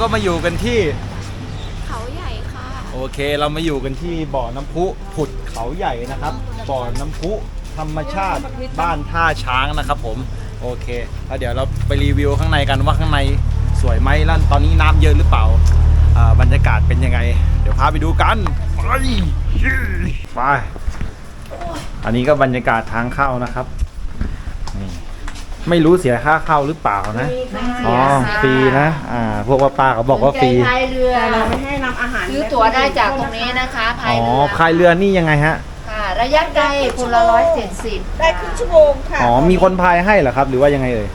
ก็มาอยู่กันที่ เขาใหญ่ค่ะ โอเค เรามาอยู่กันที่บ่อน้ำพุผุดเขาใหญ่นะครับ บ่อน้ำพุธรรมชาติบ้านท่าช้างนะครับผม โอเค แล้วเดี๋ยวเราไปรีวิวข้างในกันว่าข้างในสวยไหมแล้วตอนนี้น้ำเยอะหรือเปล่าอ่าบรรยากาศเป็นยังไง เดี๋ยวพาไปดูกัน ไป ไป อันนี้ก็บรรยากาศทางเข้านะครับ ไม่รู้เสียค่าเข้าหรือเปล่านะ อ๋อฟรีนะ อ่า พวกว่าป้าเขาบอกว่าฟรี พายเรือแต่เราไม่ให้นำอาหารซื้อตั๋วได้จากตรงนี้นะคะพายอ๋อเรือพายเรือนี่ยังไงฮะ ค่ะระยะไกลคนละร้อยเจ็ดสิบได้ครึ่งชั่วโมงค่ะอ๋อ มีคนพายให้เหรอครับ หรือว่ายังไงเอ่ย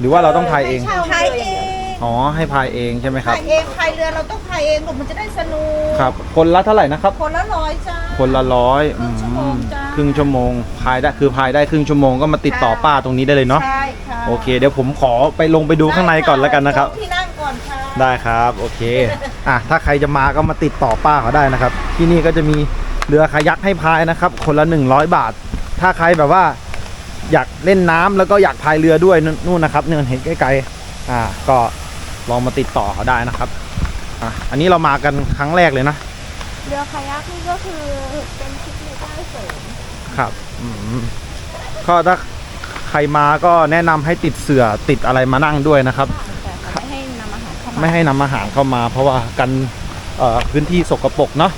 หรือว่าเราต้องพายเอง พายเองอ๋อ ให้พายเองใช่ไหมครับ พายเองพายเรือเราต้องพายเองมันจะได้สนุกครับ คนละเท่าไหร่นะครับ คนละร้อยจ้า คนละร้อยอืครึ่งชั่วโมงมจ้า ครึ่งชั่วโมง พายได้ คือพายได้ครึ่งชั่วโมงก็มาติดต่อป้าตรงนี้ได้เลยเนาะ ใช่ค่ะ โอเค เดี๋ยวผมขอไปลงไปดูข้างในก่อนแล้วกันนะครับ ที่นั่งก่อนค่ะได้ครับ โอเค อะ ถ้าใครจะมาก็มาติดต่อป้าเขาได้นะครับ ที่นี่ก็จะมีเรือคายักให้พายนะครับ คนละ 100 บาท ถ้าใครแบบว่าอยากเล่นน้ำแล้วก็อยากพายเรือด้วยนู่นนู่นนะครับเนี่ยเห็นไกลๆอ่า ก็ลองมาติดต่อเขาได้นะครับ อะ อันนี้เรามากันครั้งแรกเลยนะ เรือคายักนี่ก็คือเป็นพิกนิกได้เสริมครับ อืมก็ถ้าใค รมาก็แนะนำให้ติดเสือติดอะไรมานั่งด้วยนะครับ แต่เขาไม่ให้นำอาหารเข้ามาไม่ให้นำอาหารเข้ามา เพราะว่ากันเอ่อพื้นที่สกปรกเนาะ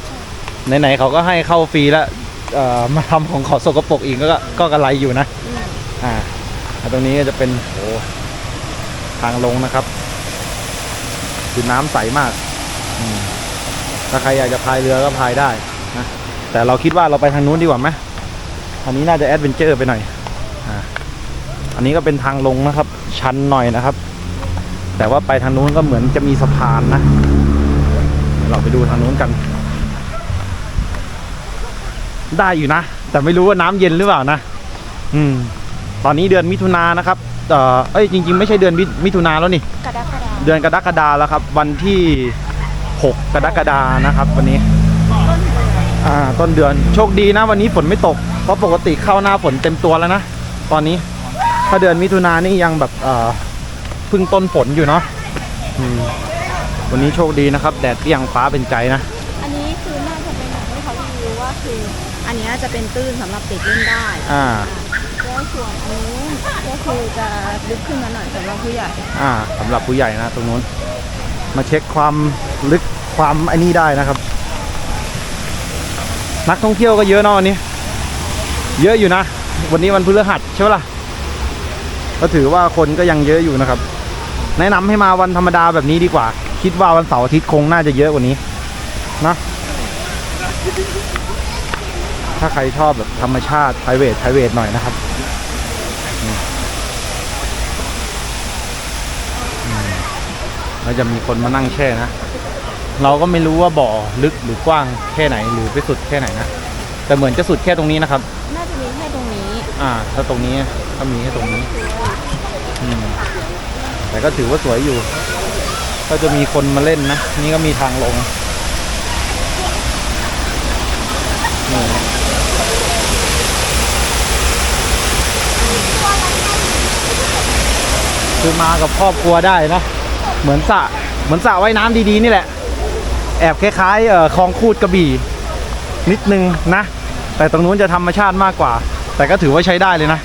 ไหนๆเขาก็ให้เข้าฟรีแล้วเอ่อมาทำของเขาสกปรกอีกก็ก็กระไรอยู่นะอ่าแล้วตรงนี้ก็จะเป็นโอ้ทางลงนะครับคือน้ำใสมากอืมถ้าใครอยากจะพายเรือก็พายได้นะแต่เราคิดว่าเราไปทางนู้นดีกว่าไหมอันนี้น่าจะแอดเวนเจอร์ไปหน่อยอ่า อันนี้ก็เป็นทางลงนะครับ ชันหน่อยนะครับ แต่ว่าไปทางนู้นก็เหมือนจะมีสะพานนะเดี๋ยวเราไปดูทางนู้นกัน ได้อยู่นะ แต่ไม่รู้ว่าน้ำเย็นหรือเปล่านะ อืม ตอนนี้เดือนมิถุนายนนะครับเอ่อเอ้ยจริง ๆ ไม่ใช่เดือนมิมิถุนาแล้วนี่กระดักกระดาเดือนกรกฎาแล้วครับ วันที่ 6 กรกฎานะครับ วันนี้อ่าต้นเดือนโชคดีนะ วันนี้ฝนไม่ตกเพราะปกติเข้าหน้าฝนเต็มตัวแล้วนะตอนนี้ ถ้าเดือนมิถุนายนนี่ยังแบบเอ่อเพึ่งต้นฝนอยู่เนาะอืมวันนี้โชคดีนะครับ แดดเปรี้ยงฟ้าเป็นใจนะ อันนี้คือน่าจะเป็นอย่างที่เขารีวิวว่าคือ อันนี้จะเป็นตื้นสำหรับเด็กเล่นได้อ่าแล้วส่วนอันนี้ก็คือจะลึกขึ้นมาหน่อยสำหรับผู้ใหญ่ อ่าสำหรับผู้ใหญ่นะตรงนู้น มาเช็คความลึกความไอ้นี่ได้นะครับ นักท่องเที่ยวก็เยอะเนาะวันนี้ เยอะอยู่นะ วันนี้วันพฤหัสใช่ไหมล่ะ ก็ถือว่าคนก็ยังเยอะอยู่นะครับ แนะนำให้มาวันธรรมดาแบบนี้ดีกว่า คิดว่าวันเสาร์อาทิตย์คงน่าจะเยอะกว่านี้นะถ้าใครชอบแบบธรรมชาติ p r i v a t e p r i v a t e หน่อยนะครับแล้วจะมีคนมานั่งแช่นะ เราก็ไม่รู้ว่าบ่อลึกหรือกว้างแค่ไหนหรือไปสุดแค่ไหนนะ แต่เหมือนจะสุดแค่ตรงนี้นะครับ น่าจะมีแค่ตรงนี้ อ่า ถ้าตรงนี้ ถ้ามีแค่ตรงนี้อืมแต่ก็ถือว่าสวยอยู่ ก็จะมีคนมาเล่นนะ นี่ก็มีทางลงนี่คือมากับครอบครัวได้นะ เหมือนสระเหมือนสระว่ายน้ำดีๆ นี่แหละ แอบคล้ายๆคลองคูดกระบี่ นิดนึงนะ แต่ตรงนู้นจะธรรมชาติมากกว่า แต่ก็ถือว่าใช้ได้เลยนะ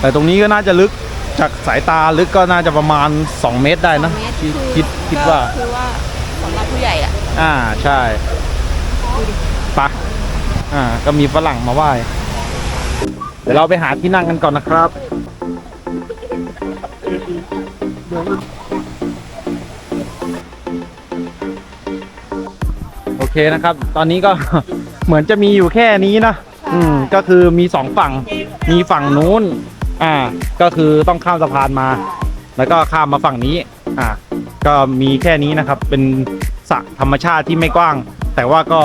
แต่ตรงนี้ก็น่าจะลึกจากสายตาลึกก็น่าจะประมาณ 2 เมตรได้นะเมตรคิดคือคิดคิดว่าก็คือว่าสำหรับผู้ใหญ่อะ อ่าใช่ปะอ่า ก็มีฝรั่งมาไหว้เดี๋ยวเราไปหาที่นั่งกันก่อนนะครับโอเคนะครับ ตอนนี้ก็ เหมือนจะมีอยู่แค่นี้นะ อืม ก็คือมีสองฝั่ง มีฝั่งนู้น อ่า ก็คือต้องข้ามสะพานมา แล้วก็ข้ามมาฝั่งนี้ อ่า ก็มีแค่นี้นะครับ เป็นสระธรรมชาติที่ไม่กว้าง แต่ว่าก็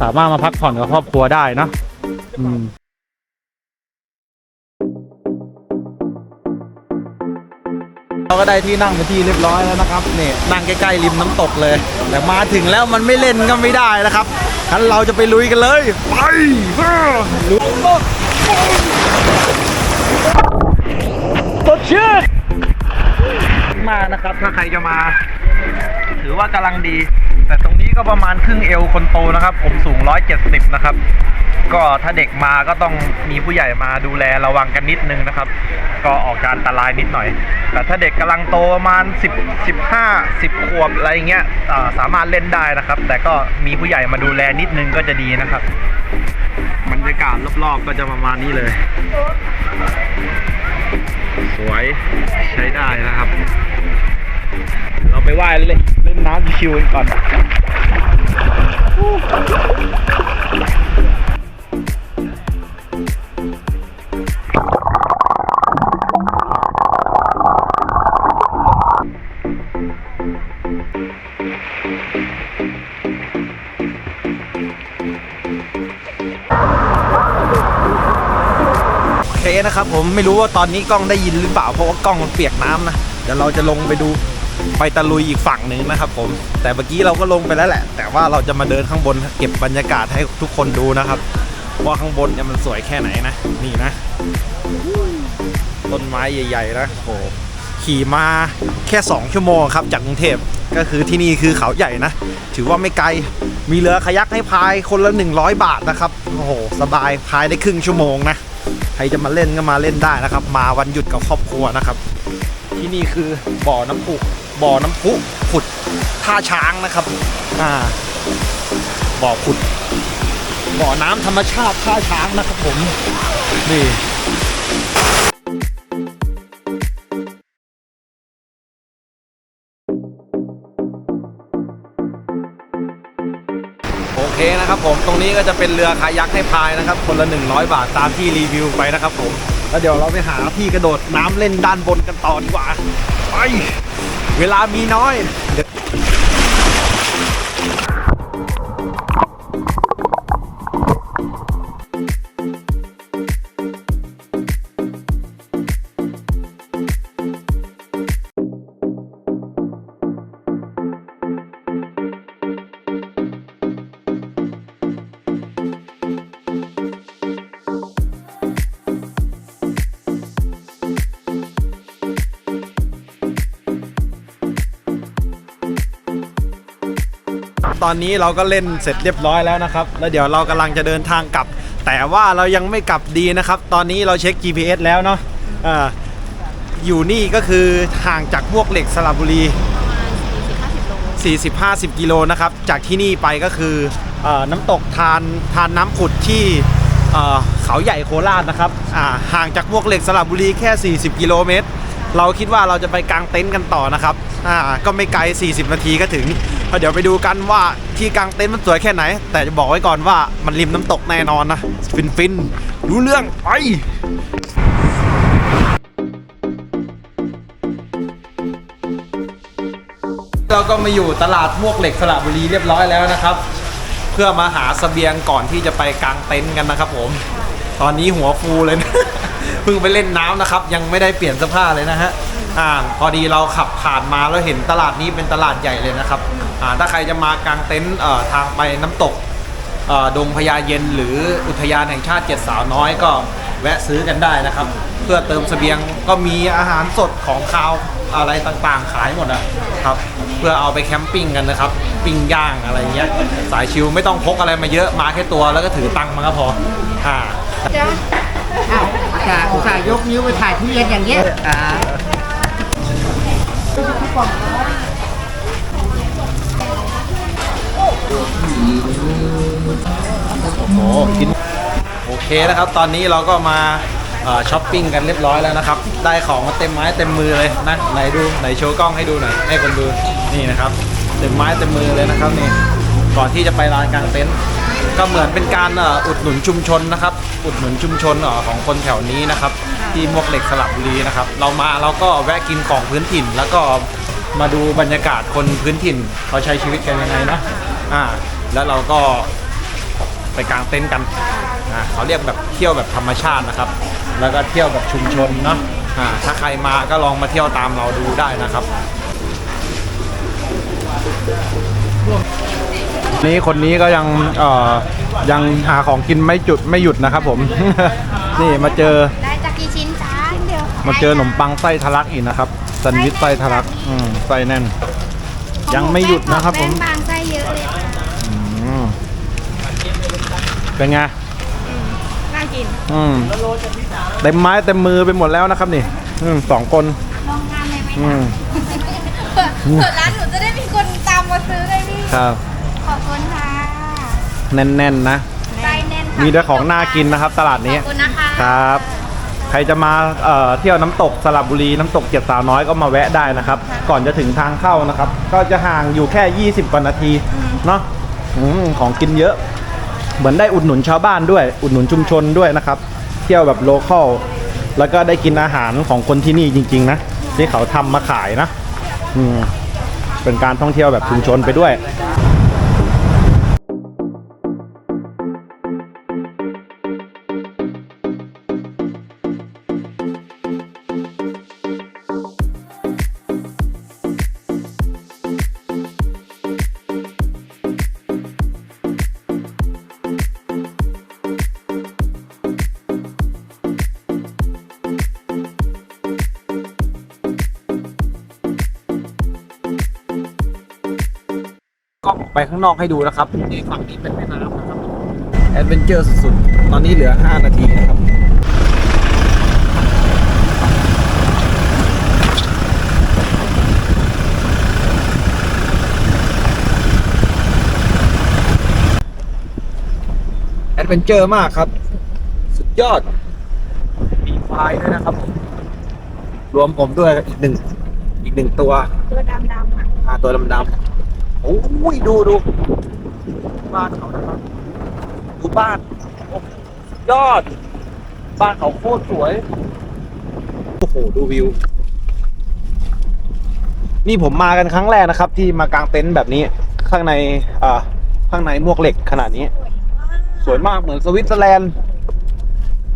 สามารถมาพักผ่อนกับครอบครัวได้นะอืมเราก็ได้ที่นั่งเป็นที่เรียบร้อยแล้วนะครับนี่นั่งใกล้ๆริมน้ำตกเลย แต่มาถึงแล้วมันไม่เล่นก็ไม่ได้นะครับงั้นเราจะไปลุยกันเลย ไปลุย ชื่นมากนะครับ ถ้าใครจะมา ถือว่ากำลังดี แต่ตรงนี้ก็ประมาณครึ่งเอวคนโตนะครับ ผมสูง 170 นะครับ ก็ถ้าเด็กมาก็ต้องมีผู้ใหญ่มาดูแลระวังกันนิดนึงนะครับ ก็ออกการอันตรายนิดหน่อย แต่ถ้าเด็กกำลังโตประมาณ 10 15 10 ขวบอะไรเงี้ยสามารถเล่นได้นะครับ แต่ก็มีผู้ใหญ่มาดูแลนิดนึงก็จะดีนะครับบรรยากาศรอบๆก็จะประมาณนี้เลย สวยใช้ได้นะครับ เราไปไหว้เล่นเล่นน้ำชิวกันก่อน ผมไม่รู้ว่าตอนนี้กล้องได้ยินหรือเปล่าเพราะว่ากล้องมันเปียกน้ำนะเดี๋ยวเราจะลงไปดูไปตะลุยอีกฝั่งหนึ่งนะครับผม แต่เมื่อกี้เราก็ลงไปแล้วแหละ แต่ว่าเราจะมาเดินข้างบนเก็บบรรยากาศให้ทุกคนดูนะครับว่าข้างบนเนี่ยมันสวยแค่ไหนนะ นี่นะ ต้นไม้ใหญ่ ๆ นะโอ้โหขี่มาแค่ 2 ชั่วโมงครับ จากกรุงเทพก็คือที่นี่คือเขาใหญ่นะ ถือว่าไม่ไกลมีเรือคายักให้พายคนละ 100 บาทนะครับโอ้โหสบายพายได้ครึ่งชั่วโมงนะ ใครจะมาเล่นก็มาเล่นได้นะครับ มาวันหยุดกับครอบครัวนะครับ ที่นี่คือบ่อน้ำพุบ่อน้ำพุขุดท่าช้างนะครับอ่าบ่อขุดบ่อน้ำธรรมชาติท่าช้างนะครับผมนี่ รงนี้ก็จะเป็นเรือคายักให้พายนะครับ คนละ 100 บาทตามที่รีวิวไปนะครับผม แล้วเดี๋ยวเราไปหาที่กระโดดน้ำเล่นด้านบนกันต่อดีกว่า ไป เวลามีน้อย เดี๋ยว อนนี้เราก็เล่นเสร็จเรียบร้อยแล้วนะครับ แล้วเดี๋ยวเรากำลังจะเดินทางกลับ แต่ว่าเรายังไม่กลับดีนะครับ ตอนนี้เราเช็ค GPS แล้วเนาะอยู่นี่ก็คือห่างจากพวกเหล็กสระบุรี 40-50 กิโลนะครับ จากที่นี่ไปก็คืออน้ำตกทานทานน้ำผุดที่เขาใหญ่โคราชนะครับห่างจากพวกเหล็กสระบุรีแค่ 40 กิโลเมตร เราคิดว่าเราจะไปกางเต็นท์กันต่อนะครับ อ่า ก็ไม่ไกล 40 นาทีก็ถึง เดี๋ยวไปดูกันว่าที่กางเต็นท์มันสวยแค่ไหน แต่จะบอกไว้ก่อนว่ามันริมน้ำตกแน่นอนนะ ฟินฟินๆรู้เรื่องไปเราก็มาอยู่ตลาดมวกเหล็กสระบุรีเรียบร้อยแล้วนะครับ เพื่อมาหาเสบียงก่อนที่จะไปกางเต็นท์กันนะครับผม ตอนนี้หัวฟูเลยนะ พิ่งไปเล่นน้ำนะครับ ยังไม่ได้เปลี่ยนเสื้อผ้าเลยนะฮะอ่าพอดีเราขับผ่านมาแล้วเห็นตลาดนี้เป็นตลาดใหญ่เลยนะครับอ่าถ้าใครจะมากางเต็นท์เอ่อทางไปน้ำตก เอ่อดงพญาเย็นหรืออุทยานแห่งชาติเจ็ดสาวน้อยก็แวะซื้อกันได้นะครับ เพื่อเติมเสบียงก็มีอาหารสดของคาวอะไรต่างๆ ขายหมดนะครับ เพื่อเอาไปแคมปิ้งกันนะครับ ปิ้งย่างอะไรเงี้ยสายชิวไม่ต้องพกอะไรมาเยอะมาแค่ตัวแล้วก็ถือตังค์มาก็พออ่าอ้า ส่าห์อุตส่าห์ยกนิ้วไปถ่ายทุเรียนอย่างเงี้ยอ่าโอ้กินโอเคนะครับ ตอนนี้เราก็มาเอ่อช้อปปิ้งกันเรียบร้อยแล้วนะครับ ได้ของมาเต็มไม้เต็มมือเลยนะไหนดูไหนโชว์กล้องให้ดูหน่อยให้คนดูนี่นะครับ เต็มไม้เต็มมือเลยนะครับนี่ก่อนที่จะไปร้านกลางเต็นท์ ก็เหมือนเป็นการอุดหนุนชุมชนนะครับ อุดหนุนชุมชนของคนแถวนี้นะครับ ที่มวกเหล็กสลับบุรีนะครับ เรามาเราก็แวะกินของพื้นถิ่น แล้วก็มาดูบรรยากาศคนพื้นถิ่นเขาใช้ชีวิตกันยังไงนะอ่า แล้วเราก็ไปกางเต็นท์กันอ่าเขาเรียกแบบเที่ยวแบบธรรมชาตินะครับ แล้วก็เที่ยวแบบชุมชนเนาะอ่าถ้าใครมาก็ลองมาเที่ยวตามเราดูได้นะครับ นี่คนนี้ก็ยังเอ่อยังหาของกินไม่จุดไม่หยุดนะครับผม นี่มาเจอได้จากกี่ชิ้นจ้าเดียวมาเจอขนมปังไส้ทะลักอีกนะครับแซนด์วิชไส้ทะลักอืมไส้แน่นยังไม่หยุดนะครับผม แป้งบางไส้เยอะเลยค่ะอืมเป็นไงน่ากิน อืมเต็มไม้เต็มมือไปหมดแล้วนะครับนี่อืมสองคนลองงานเลยไหมอืมเปิดเปิดร้านหนูจะได้มีคนตามมาซื้อเลยพี่ครับขอบคุณค่ะ แน่นๆนะ ไส้แน่นค่ะมีแต่ของน่ากินนะครับ ตลาดขนี้อบคุณนะคะครับ ใครจะมาเอ่อเที่ยวน้ำตกสระบุรีน้ำตกเจ็ดสาวน้อยก็มาแวะได้นะครับ ก่อนจะถึงทางเข้านะครับ ก็จะห่างอยู่แค่ 20กว่านาทีเนาะอืมของกินเยอะ เหมือนได้อุดหนุนชาวบ้านด้วย อุดหนุนชุมชนด้วยนะครับ เที่ยวแบบโลคอลแล้วก็ได้กินอาหารของคนที่นี่จริง ๆ นะ ที่เขาทำมาขายนะ อืมเป็นการท่องเที่ยวแบบชุมชนไปด้วย ก็ออกไปข้างนอกให้ดูนะครับนี่ฝั่งนี้เป็นแม่น้ำนะครับแอดเวนเจอร์สุดๆ ตอนนี้เหลือ 5 นาทีนะครับ แอดเวนเจอร์มากครับ สุดยอด มีไฟด้วยนะครับผม รวมผมด้วยอีกหนึ่ง อีกหนึ่งตัว ตัวดำๆอะ อ่าตัวดำๆ โอ้ยดูดูบ้านเขานะครับดูบ้านโอ้โหสุดยอด บ้านเขาโคตรสวย โอ้โห ดูวิว นี่ผมมากันครั้งแรกนะครับ ที่มากางเต็นท์แบบนี้ ข้างในอ่าข้างในมวกเหล็กขนาดนี้ สวยมากเหมือนสวิตเซอร์แลนด์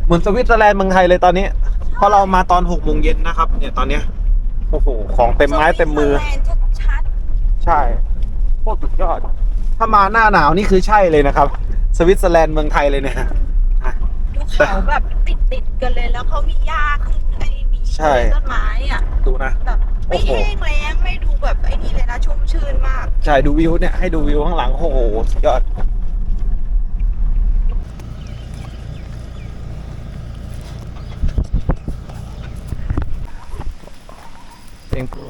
เหมือนสวิตเซอร์แลนด์เมืองไทยเลยตอนนี้เพราะเรามาตอนหกโมงเย็นนะครับ เนี่ยตอนเนี้ยโอ้โหของเต็มไม้เต็มมือสวิตเซร์แลนด์ชัดใช่ โคตรสุดยอด ถ้ามาหน้าหนาวนี่คือใช่เลยนะครับ สวิตเซอร์แลนด์เมืองไทยเลยเนี่ยๆดูเขาแบบติดติดๆกันเลยแล้วเขามีหญ้าขึ้นไอ้มีใช่ต้นไม้อะดูนะแบบไม่โอ้โหแห้งแล้งไม่ดูแบบไอ้นี่เลยนะชุ่มชื่นมาก ใช่ดูวิวเนี่ยให้ดูวิวข้างหลังโอ้โหสุดยอด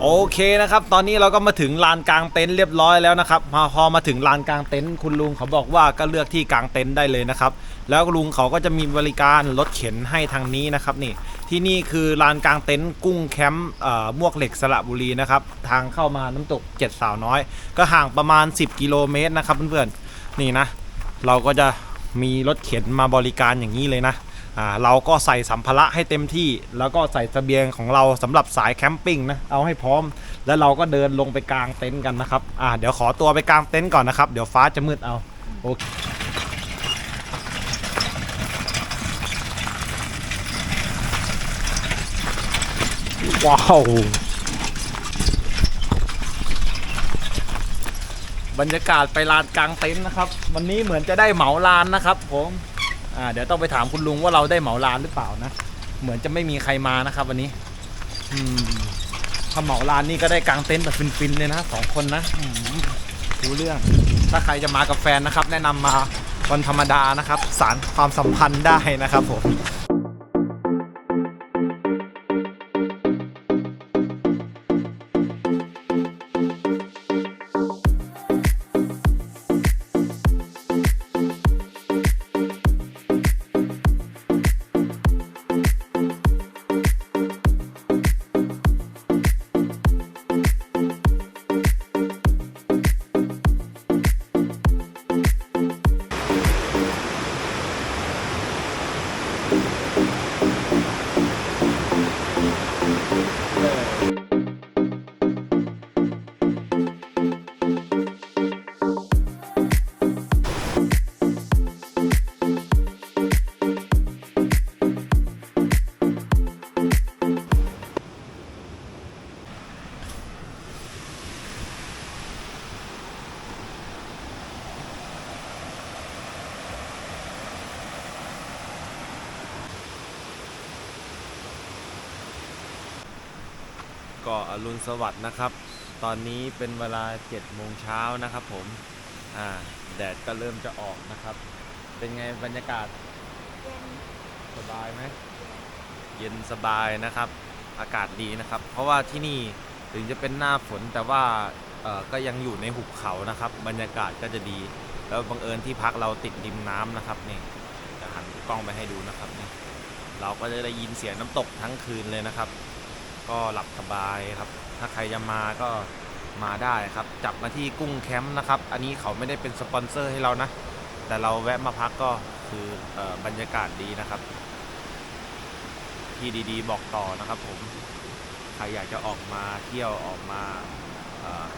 โอเคนะครับ ตอนนี้เราก็มาถึงลานกลางเต็นท์เรียบร้อยแล้วนะครับพอมาถึงลานกลางเต็นท์คุณลุงเขาบอกว่าก็เลือกที่กลางเต็นท์ได้เลยนะครับ แล้วลุงเขาก็จะมีบริการรถเข็นให้ทางนี้นะครับนี่ที่นี่คือลานกลางเต็นท์กุ้งแคมป์เอ่อมวกเหล็กสระบุรีนะครับทางเข้ามาน้ำตกเจ็ดสาวน้อย ก็ห่างประมาณ 10 กิโลเมตรนะครับเพื่อนๆนี่นะ เราก็จะมีรถเข็นมาบริการอย่างนี้เลยนะ เราก็ใส่สัมภาระให้เต็มที่ แล้วก็ใส่เสบียงของเราสำหรับสายแคมปิ้งนะเอาให้พร้อม แล้วเราก็เดินลงไปกลางเต็นท์กันนะครับอ่าเดี๋ยวขอตัวไปกลางเต็นท์ก่อนนะครับ เดี๋ยวฟ้าจะมืดเอาโอเคว้าวบรรยากาศไปลานกลางเต็นท์นะครับ วันนี้เหมือนจะได้เหมาลานนะครับผม อ่าเดี๋ยวต้องไปถามคุณลุงว่าเราได้เหมาลานหรือเปล่านะ เหมือนจะไม่มีใครมานะครับ วันนี้ อืมถ้าเหมาลานนี่ก็ได้กางเต็นท์แบบฟินๆเลยนะสองคนนะรู้เรื่อง ถ้าใครจะมากับแฟนนะครับ แนะนำมาวันธรรมดานะครับ สารความสัมพันธ์ได้นะครับผม ก็อรุณสวัสดิ์นะครับ ตอนนี้เป็นเวลา7โมงเช้านะครับผมอ่าแดดก็เริ่มจะออกนะครับ เป็นไงบรรยากาศสบายไหมเย็นสบายนะครับ อากาศดีนะครับ เพราะว่าที่นี่ถึงจะเป็นหน้าฝนแต่ว่าเอ่อก็ยังอยู่ในหุบเขานะครับ บรรยากาศก็จะดี แล้วบังเอิญที่พักเราติดริมน้ำนะครับนี่จะหันกล้องไปให้ดูนะครับนี่เราก็จะได้ยินเสียงน้ำตกทั้งคืนเลยนะครับ ก็หลับสบายครับ ถ้าใครจะมาก็มาได้ครับ จับมาที่กุ้งแคมป์นะครับ อันนี้เขาไม่ได้เป็นสปอนเซอร์ให้เรานะ แต่เราแวะมาพักก็คือออบรรยากาศดีนะครับ ที่ดีๆ บอกต่อนะครับผม ใครอยากจะออกมาเที่ยวออกมา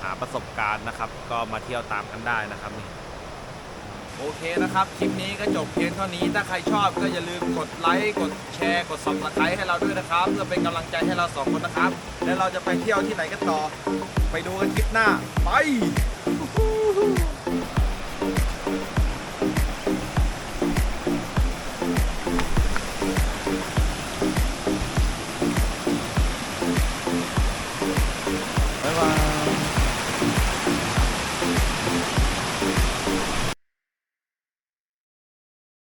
หาประสบการณ์นะครับ ก็มาเที่ยวตามกันได้นะครับนี่ โอเคนะครับ คลิปนี้ก็จบเพียงเท่านี้ ถ้าใครชอบก็อย่าลืมกดไลค์ กดแชร์ กดซับสไครต์ให้เราด้วยนะครับ เพื่อเป็นกำลังใจให้เราสองคนนะครับ แล้วเราจะไปเที่ยวที่ไหนกันต่อ ไปดูกันคลิปหน้า ไป